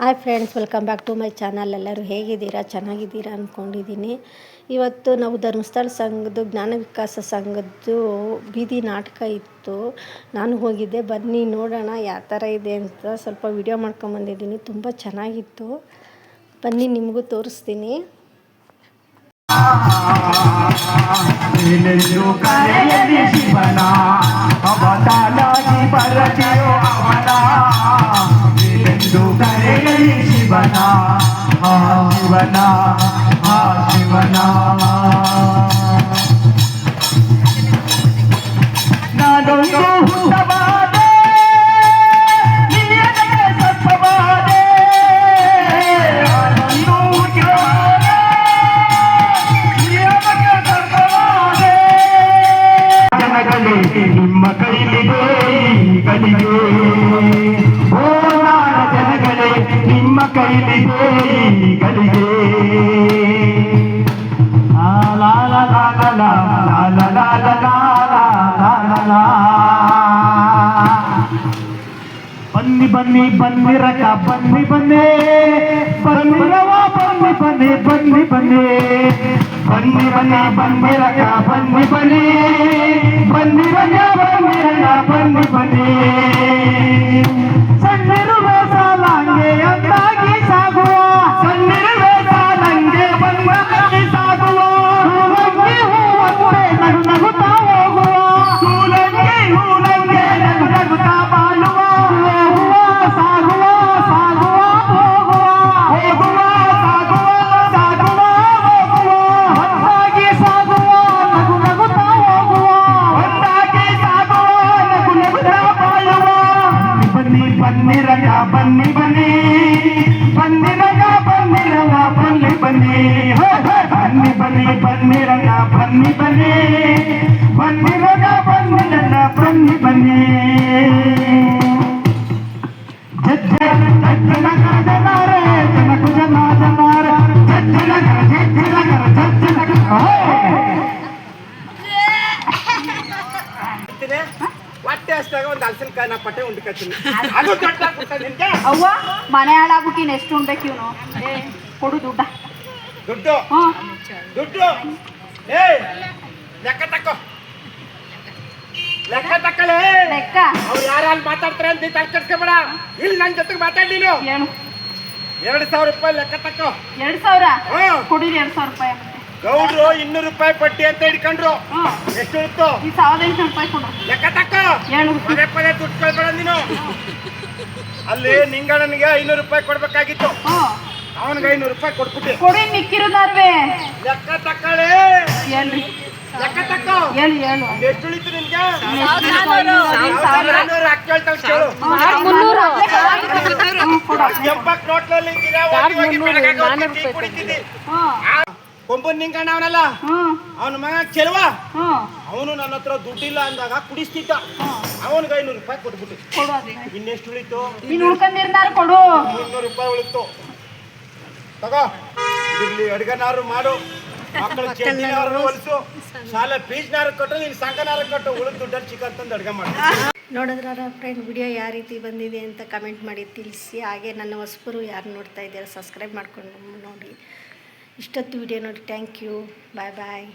Hi friends, welcome back to my channel. ಎಲ್ಲರೂ ಹೇಗಿದ್ದೀರಾ? ಚೆನ್ನಾಗಿದ್ದೀರಾ ಅಂದ್ಕೊಂಡಿದ್ದೀನಿ ಇವತ್ತು ನಾವು ಧರ್ಮಸ್ಥಳ ಸಂಘದ್ದು, ಜ್ಞಾನ ವಿಕಾಸ ಸಂಘದ್ದು ಬೀದಿ ನಾಟಕ ಇತ್ತು. ನಾನು ಹೋಗಿದ್ದೆ. ಬನ್ನಿ, ನೋಡೋಣ ಯಾವ ಥರ ಇದೆ ಅಂತ ಸ್ವಲ್ಪ ವಿಡಿಯೋ ಮಾಡ್ಕೊಂಬಂದಿದ್ದೀನಿ ತುಂಬ ಚೆನ್ನಾಗಿತ್ತು. ಬನ್ನಿ, ನಿಮಗೂ ತೋರಿಸ್ತೀನಿ. ಶಿವನ శివనా ఆ శివనా ఆ శివనా. నాదొందు హుట్టబాదే నిమ్మ కైలిగోయి కలిగే బన్ని బన్ని బన్ని రక బన్ని బన్నే బన్ని రవా బన్ని బన్నే బన్ని బన్నే బన్ని బన్ని బన్ని రక బన్ని బన్నే బన్ని రక బన్ని రక బన్ని బన్నే बन्नी रगा, बन्नी बनी बन्नी रगा बन्नी रगा, बन्नी बनी बन्नी बनी बन्नी रगा, बन्नी बनी बन्नी रगा बन्नी रगा, बन्नी बनी ಹೊಟ್ಟೆ ಅಷ್ಟಾಗ ಒಂದು ಹಲಸಿನಕಾಯಿ ನಾ ಪಟ್ಟೆ ಉಂಡ್ಕೊತೀನಿ ಅದು ದೊಡ್ಡ ಕೊಡ್ತಾನೆ ನಿನ್ಗೆ? ಅವ್ವ ಮನೆ ಹಾಳಾಗ್ಬಿಟ್ಟಿನ ಎಷ್ಟು ಉಣ್ಬೇಕು ಇವನು? ಕೊಡು ದುಡ್ಡ. ದುಡ್ಡು? ದುಡ್ಡು? ಏ ಲೆಕ್ಕ ತಕ್ಕೋ. ಲೆಕ್ಕ ತಕ್ಕಲೇ. ಲೆಕ್ಕ? ಅವ್ರು ಯಾರು ಅಲ್ಲಿ ಮಾತಾಡ್ತಾರೆ ಅಂತ ನೀ ತಲೆ ಕೆಡ್ಸ್ಕೊಬೇಡ. ಇಲ್ಲಿ ನನ್ನ ಜೊತೆಗೆ ಮಾತಾಡಿ ನೀನು. ಏನು? ಎರಡು ಸಾವಿರ ರೂಪಾಯಿ ಲೆಕ್ಕ ತಕ್ಕೋ. ಎರಡು ಸಾವಿರ? ಹ್ಮ್ ಕೊಡಿರಿ ಎರಡು ಸಾವಿರ ರೂಪಾಯಿ. ಗೌಡ್ರು ಇನ್ನೂರು ರೂಪಾಯಿ ಪಟ್ಟಿ ಅಂತ ಹಿಡ್ಕೊಂಡ್ರು. ಹ್ಞೂ ಎಷ್ಟು ಇತ್ತು ಈ ಸಾವಿರದ ಎಂಟುನೂರು ರೂಪಾಯಿ ಕೊಡು. ಲೆಕ್ಕ ತಕ್ಕ. ಪದೇ ಪದೇ ದುಡ್ಡು ಕಳ್ಬೇಡ ನೀನು. ಅಲ್ಲಿ ನಿಂಗಣ್ಣನಿಗೆ ಐನೂರು ರೂಪಾಯಿ ಕೊಡ್ಬೇಕಾಗಿತ್ತು. ಅವನಿಗೆ ಐನೂರು ರೂಪಾಯಿ ಕೊಟ್ಬಿಟ್ಟು. ಕೊಡಿ ಮಿಕ್ಕಿರೋದಾರ್ವೆ. ಲೆಕ್ಕ ತಕ್ಕಳೆ. ಏನ್ರಿ ಲೆಕ್ಕ ತಕ್ಕೋ. ಹೇಳಿ ಹೇಳು. ಎಷ್ಟು ಉಳಿತು ನಿನ್ಗೆ? ನಾನ್ನೂರು ಅಕ್ಕಿ ಹೇಳ್ತಾವ್ ಕೇಳು. ಹ್ಞೂ ಕೊಡು ಎಂಬತ್ ನೋಟ್ನಲ್ಲಿ ಇದ್ದೀರಾ, ಹೋಗಿ ಹೋಗಿ ಬೆಳಗಾಗ ಹೋಗಿ ಕುಡಿತಿದ್ದಿ. ಹ್ಞೂ ನಿಂಕಣ್ಣವನಲ್ಲ ಅವನ ಮಗ ಚೆಲುವ ಅವನು ನನ್ನ ಹತ್ರ ದುಡ್ಡಿಲ್ಲ ಅಂದಾಗ ಕುಡಿಸ್ತಿದ್ದ. ಅವನಿಗೆ ಐನೂರು ರೂಪಾಯಿ ಕೊಟ್ಬಿಟ್ಟು. ಇನ್ನೆಷ್ಟು ಉಳಿತು? ನೀನು ಉಳ್ಕೊಂಡಿರ್ನಾರು ಕೊಡು. ಮುನ್ನೂರು ರೂಪಾಯಿ ಉಳಿತು. ತಗೋ. ಇಲ್ಲಿ ಅಡ್ಗನಾರು ಮಾಡು. ಮಕ್ಕಳ ಚಟ್ನಿನಾರು ಹೊಲಿಸು ಶಾಲೆ ಫೀಸ್ನಾರು ಕೊಟ್ಟು ನೀನು ಸಂಕನಾರು ಕೊಟ್ಟು. ಉಳಿದ ದುಡ್ಡಲ್ಲಿ ಚಿಕನ್ ತಂದು ಅಡುಗೆ ಮಾಡಿ. ನೋಡಿದ್ರ ಫ್ರೆಂಡ್ ವಿಡಿಯೋ ಯಾವ ರೀತಿ ಬಂದಿದೆ ಅಂತ ಕಮೆಂಟ್ ಮಾಡಿ ತಿಳಿಸಿ. ಹಾಗೆ ನನ್ನ ಹೊಸಬರು ಯಾರು ನೋಡ್ತಾ ಇದ್ದೀರಾ ಸಬ್ಸ್ಕ್ರೈಬ್ ಮಾಡ್ಕೊಂಡು ನೋಡಿ. ಇಷ್ಟೊತ್ತು ವಿಡಿಯೋ ನೋಡಿ ಥ್ಯಾಂಕ್ ಯು ಬಾಯ್ ಬಾಯ್